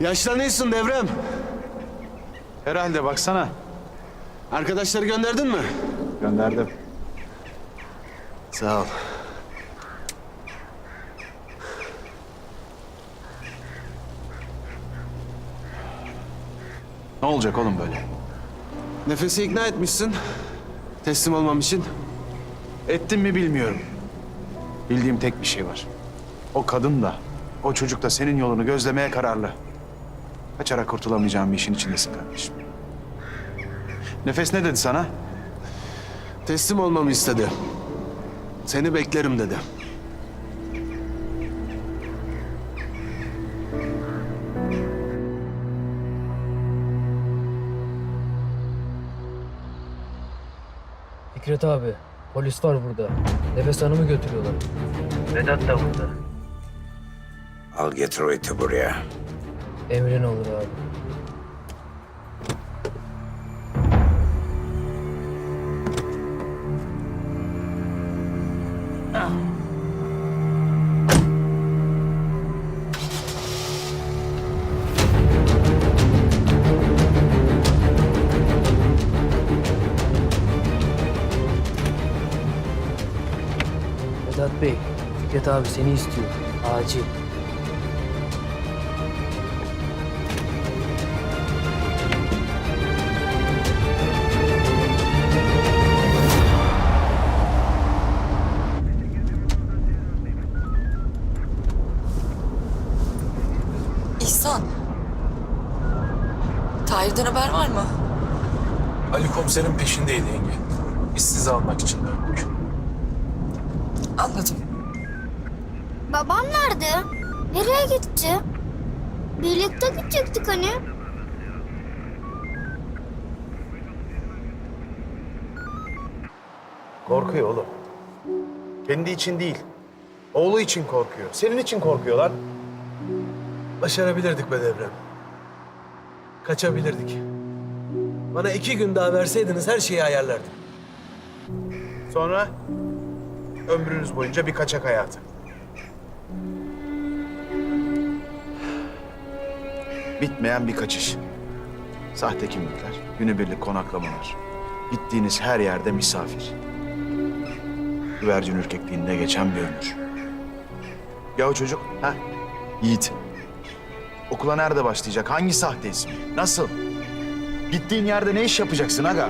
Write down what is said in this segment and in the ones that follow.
Yaşlanıyorsun Devrem. Herhalde baksana. Arkadaşları gönderdin mi? Gönderdim. Sağ ol. Ne olacak oğlum böyle? Nefesi ikna etmişsin. Teslim olmam için. Ettim mi bilmiyorum. Bildiğim tek bir şey var. O kadın da, o çocuk da senin yolunu gözlemeye kararlı. Kaçarak kurtulamayacağın bir işin içindesin kardeşim. Nefes ne dedi sana? Teslim olmamı istedi. Seni beklerim dedi. Fikret abi, polis var burada. Nefes Hanım'ı götürüyorlar. Vedat da burada. Al getir o iti buraya. Emrin olur abi. Vedat Bey, Fikret abi seni istiyor. Acil. Tahir'den haber var mı? Ali komiserin peşindeydi yenge. Biz sizi almak için döndük. Anladım. Babam nerede? Nereye gitti? Birlikte gidecektik hani. Korkuyor oğlum. Kendi için değil. Oğlu için korkuyor. Senin için korkuyor lan. Başarabilirdik be Devrem. Kaçabilirdik. Bana iki gün daha verseydiniz her şeyi ayarlardım. Sonra ömrünüz boyunca bir kaçak hayatı. Bitmeyen bir kaçış. Sahte kimlikler, günübirlik konaklamalar. Gittiğiniz her yerde misafir. Güvercin ürkekliğinde geçen bir ömür. Ya o çocuk? Ha? Yiğit. Okula nerede başlayacak? Hangi sahte isim? Nasıl? Gittiğin yerde ne iş yapacaksın aga?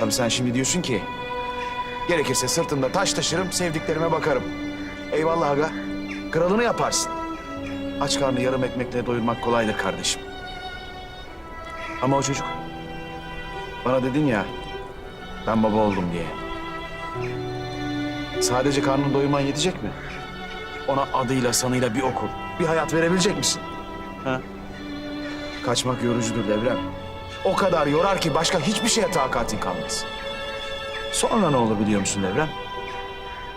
Tabii sen şimdi diyorsun ki... ...gerekirse sırtımda taş taşırım, sevdiklerime bakarım. Eyvallah aga. Kralını yaparsın. Aç karnı yarım ekmekle doyurmak kolaydır kardeşim. Ama o çocuk... Bana dedin ya... ...ben baba oldum diye. Sadece karnını doyurman yetecek mi? Ona adıyla sanıyla bir okul, bir hayat verebilecek misin? Ha? Kaçmak yorucudur Devrem. O kadar yorar ki başka hiçbir şeye takatin kalmaz. Sonra ne olur biliyor musun Devrem?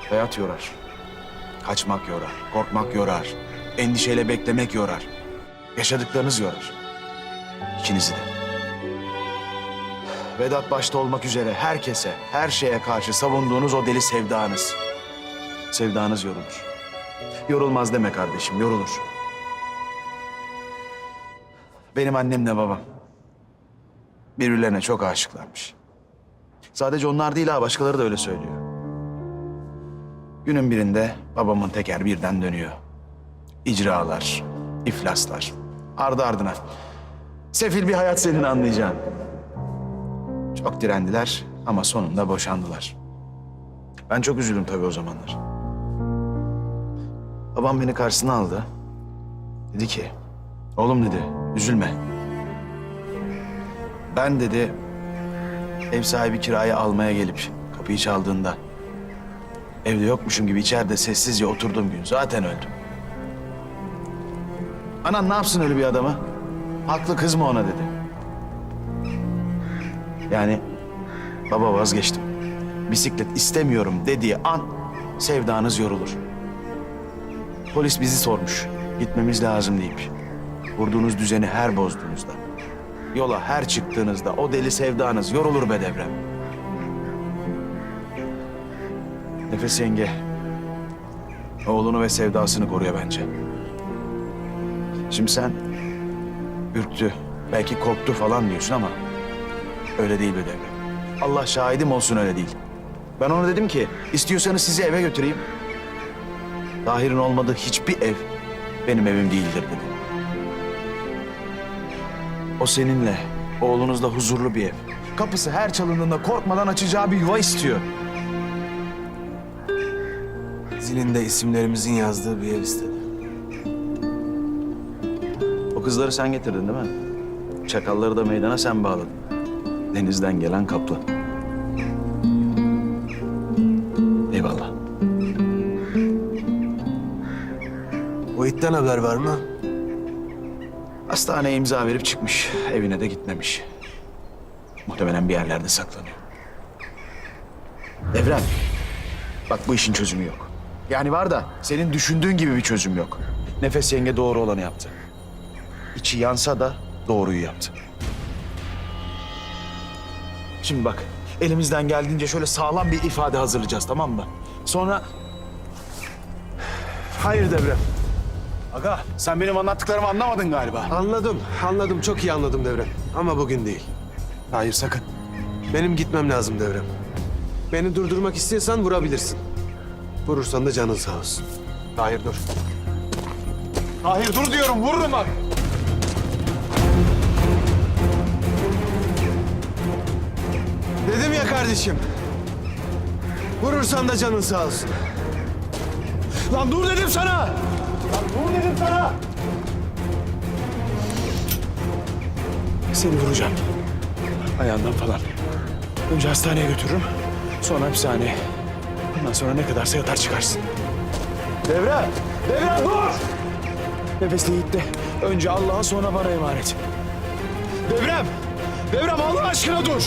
Hayat yorar. Kaçmak yorar, korkmak yorar. Endişeyle beklemek yorar. Yaşadıklarınız yorar. İkinizi de. Vedat başta olmak üzere herkese, her şeye karşı savunduğunuz o deli sevdanız. Sevdanız yorulur. Yorulmaz deme kardeşim, yorulur. Benim annemle babam. Birbirlerine çok aşıklarmış. Sadece onlar değil ha, başkaları da öyle söylüyor. Günün birinde babamın teker birden dönüyor. İcralar, iflaslar. Ardı ardına. Sefil bir hayat senin anlayacağın. Çok direndiler ama sonunda boşandılar. Ben çok üzüldüm tabii o zamanlar. Babam beni karşısına aldı. Dedi ki, oğlum dedi, üzülme. Ben dedi, ev sahibi kiraya almaya gelip kapıyı çaldığında... ...evde yokmuşum gibi içeride sessizce oturduğum gün zaten öldüm. Anan ne yapsın öyle bir adama? Haklı kız mı ona dedi. Yani baba vazgeçtim. Bisiklet istemiyorum dediği an sevdanız yorulur. Polis bizi sormuş. Gitmemiz lazım deyip. Kurduğunuz düzeni her bozduğunuzda. Yola her çıktığınızda o deli sevdanız yorulur be devrem. Nefes yenge. Oğlunu ve sevdasını koruyor bence. Şimdi sen ürktü, belki korktu falan diyorsun ama öyle değil be Devrem. Allah şahidim olsun öyle değil. Ben ona dedim ki istiyorsanız sizi eve götüreyim. Tahir'in olmadığı hiçbir ev benim evim değildir dedim. O seninle, oğlunuzla huzurlu bir ev. Kapısı her çalındığında korkmadan açacağı bir yuva istiyor. Zilinde isimlerimizin yazdığı bir ev istedi. O kızları sen getirdin değil mi? Çakalları da meydana sen bağladın. Denizden gelen kaplan. İtten haber var mı? Hastaneye imza verip çıkmış. Evine de gitmemiş. Muhtemelen bir yerlerde saklanıyor. Devrem. Bak bu işin çözümü yok. Yani var da senin düşündüğün gibi bir çözüm yok. Nefes yenge doğru olanı yaptı. İçi yansa da doğruyu yaptı. Şimdi bak elimizden geldiğince şöyle sağlam bir ifade hazırlayacağız tamam mı? Sonra... Hayır Devrem. Aga sen benim anlattıklarımı anlamadın galiba. Anladım, anladım. Çok iyi anladım Devrem. Ama bugün değil. Hayır sakın. Benim gitmem lazım Devrem. Beni durdurmak istiyorsan vurabilirsin. Vurursan da canın sağ olsun. Tahir dur. Tahir dur diyorum vururum bak. Dedim ya kardeşim. Vurursan da canın sağ olsun. Lan dur dedim sana. Dur dedim sana. Seni vuracağım. Ayağından falan. Önce hastaneye götürürüm. Sonra hapishaneye. Ondan sonra ne kadarsa yatar çıkarsın. Devre! Devre dur! Nefesli gitti. Önce Allah'a sonra bana emanet. Devrem! Devrem Allah aşkına dur!